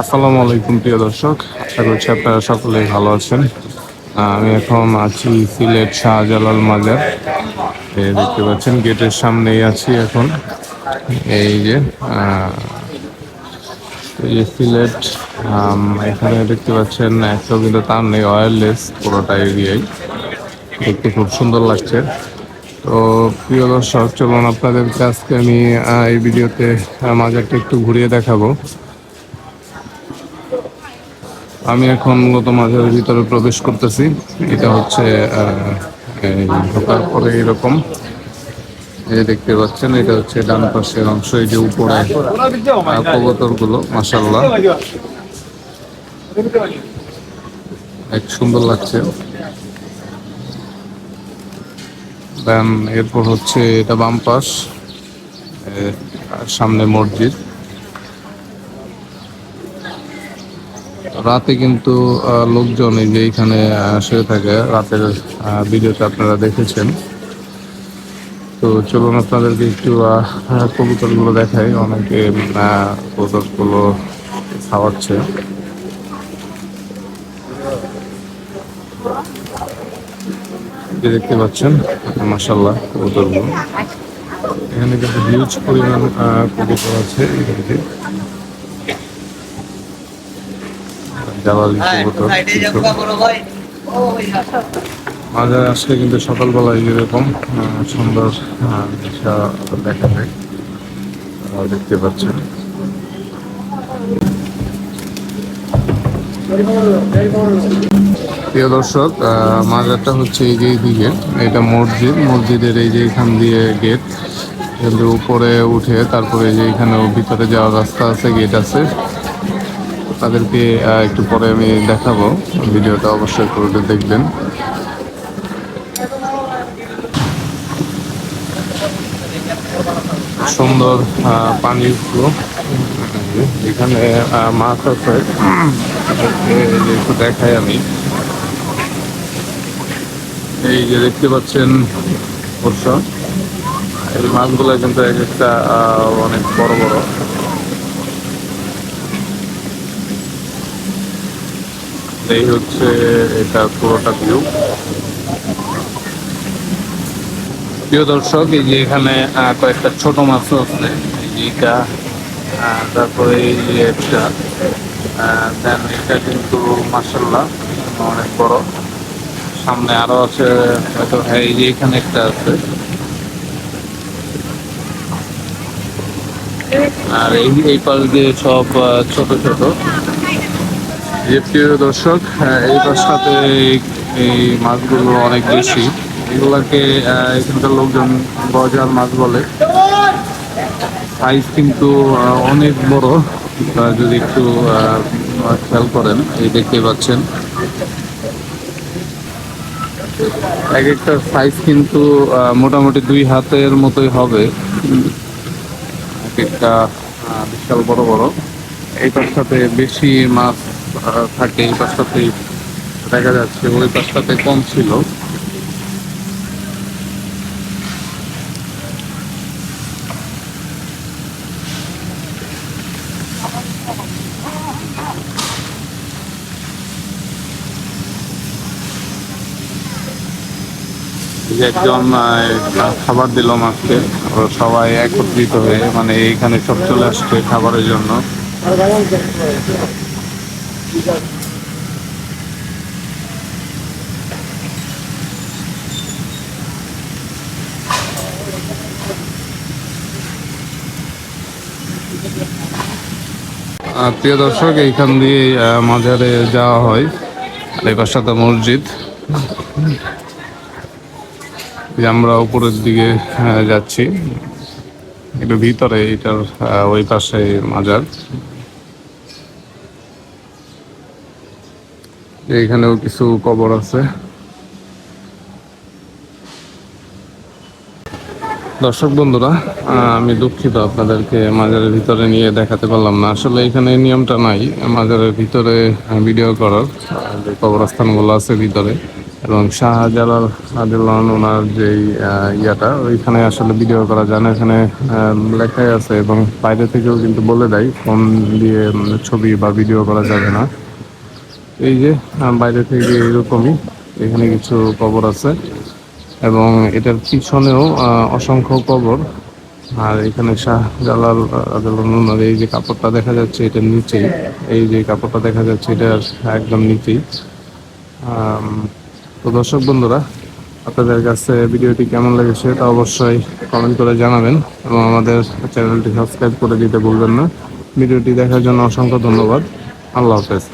আসসালামু আলাইকুম, প্রিয় দর্শক। আশা করছি আপনারা সকলেই ভালো আছেন। আমি এখন আছি সিলেট শাহজালাল মাজার। দেখতে পাচ্ছেন, গেটের সামনেই আছি এখন। এই যে এই সিলেট এখানে দেখতে পাচ্ছেন একটাও কিন্তু তার নেই ওয়্যারলেস পুরোটা এরিয়াই। দেখতে খুব সুন্দর লাগছে। তো, প্রিয় দর্শক, চলুন আপনাদেরকে আজকে আমি এই ভিডিওতে মাজারটা একটু ঘুরিয়ে দেখাবো। আমি এখন মূলত মাঝের ভিতরে প্রবেশ করতেছি। এটা হচ্ছে ঢোকার পরে এরকম। এই দেখতে পাচ্ছেন, এটা হচ্ছে ডান পাশের অংশ, এই যে উপরে কবতরগুলো মাসাল্লাহ এক সুন্দর লাগছে। এরপর হচ্ছে এটা বাম পাশ সামনে মসজিদ। রাতে কিন্তু লোকজন এই যে এখানে শুয়ে থাকে। রাতের আহ, ভিডিওতে আপনারা দেখেছেন। তো চলুন আপনাদেরকে একটু কবুতরগুলো দেখাই। অনেকে কবুতরগুলো খাওয়াচ্ছে। দেখতে পাচ্ছেন মাসাল্লাহ কবুতরগুলো এখানে কিন্তু হিউজ পরিমাণ কবুতর আছে। এই কবুতর আসলে কিন্তু সকালবেলায় যেরকম সুন্দর আহ, দেখা যায়। দেখতে পাচ্ছেন। প্রিয় দর্শক মাজারটা হচ্ছে এই যে এইদিকে। এটা মসজিদ মসজিদের এই যে এখান দিয়ে গেট কিন্তু উপরে উঠে তারপরে যে এখানে ভিতরে যাওয়ার রাস্তা আছে গেট আছে। তাদেরকে একটু পরে আমি দেখাবো। ভিডিওটা অবশ্যই করে দেখবেন। সুন্দর ফ্লো। এখানে মাছ আছে। একটু দেখাই আমি। এই যে দেখতে পাচ্ছেন অবশ্য এই মাছগুলো কিন্তু এক একটা অনেক বড় বড়। এই হচ্ছে এটা পুরোটা ভিউ প্রিয় দর্শক, এই যে এখানে কয়েকটা ছোট মাছও আছে। এটা তারপরে এই যে একটা দেন এটা কিন্তু মাসাল্লাহ অনেক বড়। সামনে আরও আছে, হয়তো হ্যাঁ এই যে এখানে একটা আছে। আর এই এই পাশ দিয়ে সব ছোট ছোট। যে প্রিয় দর্শক এই পাশটাতে এই- মাছগুলো অনেক বেশি। এগুলাকে এখানকার লোকজন গজার মাছ বলে। সাইজ কিন্তু অনেক বড়। যদি একটু খেয়াল করেন, এই দেখতে পাচ্ছেন। এক একটা সাইজ কিন্তু মোটামুটি দুই হাতের মতোই হবে। এক একটা বিশাল বড় বড়। এই সাথে বেশি মাছ থাকে এই পাশটাতে দেখা যাচ্ছে, ওই পাশটাতে কম ছিল। একজন খাবার দিল মাছকে সবাই একত্রিত হয়ে মানে এইখানে সব চলে আসছে খাবারের জন্য। প্রিয় দর্শক, এইখান দিয়ে মাজারে যাওয়া হয়। আর এই পাশটাতে মসজিদ। আমরা উপরের দিকে যাচ্ছি। একটু ভিতরে, এটার ওই পাশে মাজার। এইখানেও কিছু কবর আছে। দর্শক বন্ধুরা আমি দুঃখিত আপনাদেরকে মাজারের ভিতরে নিয়ে দেখাতে পারলাম না। আসলে এখানে নিয়মটা নাই, মাজারের ভিতরে ভিডিও করার যে কবরস্থানগুলো আছে ভিতরে। এবং শাহজালাল আদিলান ওনার যেই ইয়াটা, ওইখানে আসলে ভিডিও করা যায় না। এখানে লেখাই আছে এবং বাইরে থেকেও কিন্তু বলে দেয়, ফোন দিয়ে ছবি বা ভিডিও করা যাবে না। এই যে বাইরে থেকে এরকমই এখানে কিছু কবর আছে। এবং এটার পিছনেও অসংখ্য কবর। আর এখানে শাহজালাল আদালন ওনার এই যে কাপড়টা দেখা যাচ্ছে, এটার নিচেই। এই যে কাপড়টা দেখা যাচ্ছে এটার একদম নিচেই। তো দর্শক বন্ধুরা, আপনাদের কাছে ভিডিওটি কেমন লেগেছে তা অবশ্যই কমেন্ট করে জানাবেন এবং আমাদের চ্যানেলটি সাবস্ক্রাইব করে দিতে ভুলবেন না। ভিডিওটি দেখার জন্য অসংখ্য ধন্যবাদ। আল্লাহ হাফেজ।